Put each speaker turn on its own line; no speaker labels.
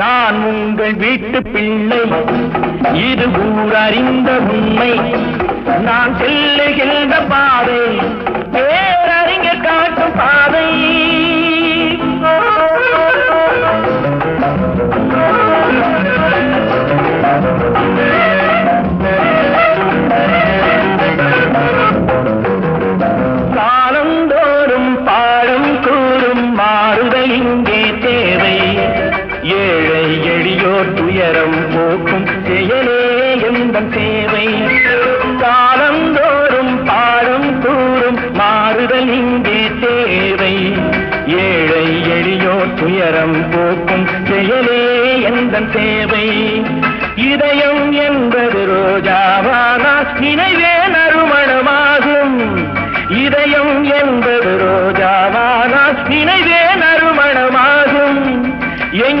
நான் உங்கள் வீட்டு பிள்ளை. இது ஊர் அறிந்த உண்மை. நான் செல்லுகின்ற பாதை பேரறிஞர் காட்டும் பாதை. காலந்தோறும் பாடம் கூறும் மாறுதல் இங்கே தேவை துயரம் போக்கும் செயலே எந்தம் சேவை? காலந்தோறும் பாடம் கூறும் மாறுதல் இங்கே தேவை. ஏழை எளியோர் துயரம் போக்கும் செயலே எந்தம் சேவை? இதயம் என்பது ரோஜாவானால் நினைவே நறுமணமாகும். இதயம் என்பது ரோஜாவானால் நினைவே